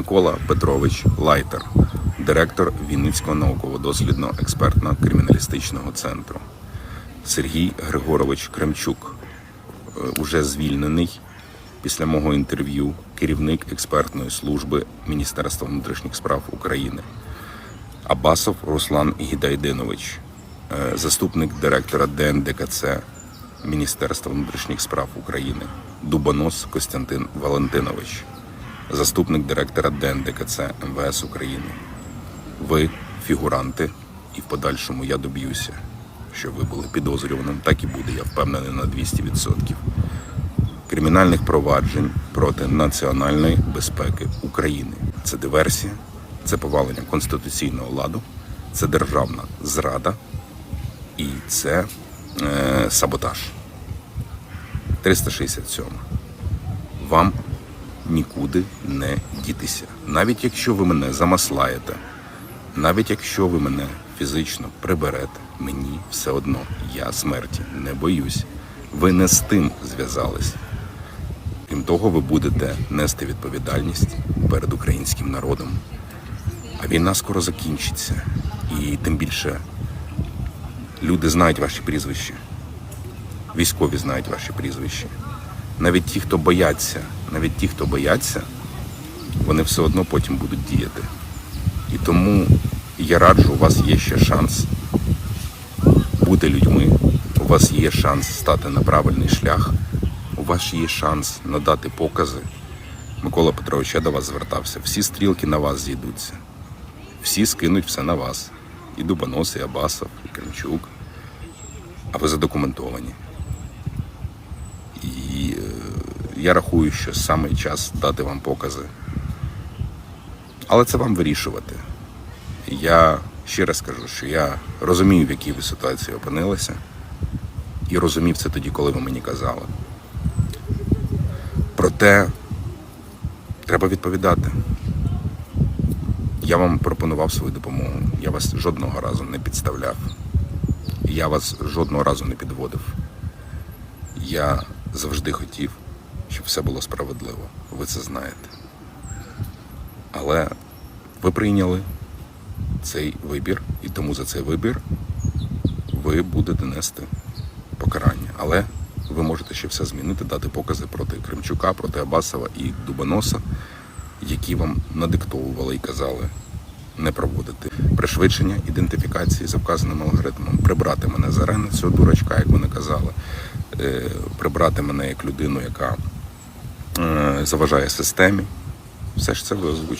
Микола Петрович Лайтер, директор Вінницького науково-дослідного експертно-криміналістичного центру. Сергій Григорович Кремчук, е, уже звільнений після мого інтерв'ю, керівник експертної служби Міністерства внутрішніх справ України. Абасов Руслан Гідайдинович, е, заступник директора ДНДКЦ Міністерства внутрішніх справ України, Дубонос Костянтин Валентинович, заступник директора ДНДКЦ МВС України. Ви фігуранти, і в подальшому я доб'юся, що ви були підозрюваним. Так і буде, я впевнений на 200% кримінальних проваджень проти національної безпеки України. Це диверсія, це повалення конституційного ладу, це державна зрада і це е, саботаж. 367. Вам нікуди не дітися. Навіть якщо ви мене замаслаєте, навіть якщо ви мене фізично приберете, мені все одно я смерті не боюсь. Ви не з тим зв'язались. Крім того, ви будете нести відповідальність перед українським народом. А війна скоро закінчиться. І тим більше люди знають ваші прізвища. Військові знають ваші прізвища. Навіть ті, хто бояться, навіть ті, хто бояться, вони все одно потім будуть діяти. І тому я раджу, у вас є ще шанс бути людьми, у вас є шанс стати на правильний шлях, у вас є шанс надати покази. Микола Петрович, я до вас звертався. Всі стрілки на вас зійдуться. Всі скинуть все на вас. І Дубонос, і Абасов, і Кремчук. А ви задокументовані. І е, я рахую, що саме час дати вам покази. Але це вам вирішувати. Я ще раз кажу, що я розумію, в якій ви ситуації опинилися, і розумів це тоді, коли ви мені казали. Проте треба відповідати. Я вам пропонував свою допомогу. Я вас жодного разу не підставляв. Я вас жодного разу не підводив. Я завжди хотів, щоб все було справедливо. Ви це знаєте. Але ви прийняли цей вибір, і тому за цей вибір ви будете нести покарання. Але ви можете ще все змінити, дати покази проти Кримчука, проти Абасова і Дубоноса, які вам надиктовували і казали не проводити пришвидшення ідентифікації за вказаним алгоритмом, прибрати мене з арени цього дурачка, як вони казали, е, прибрати мене як людину, яка заважає системі. Все ж це ви озвучили.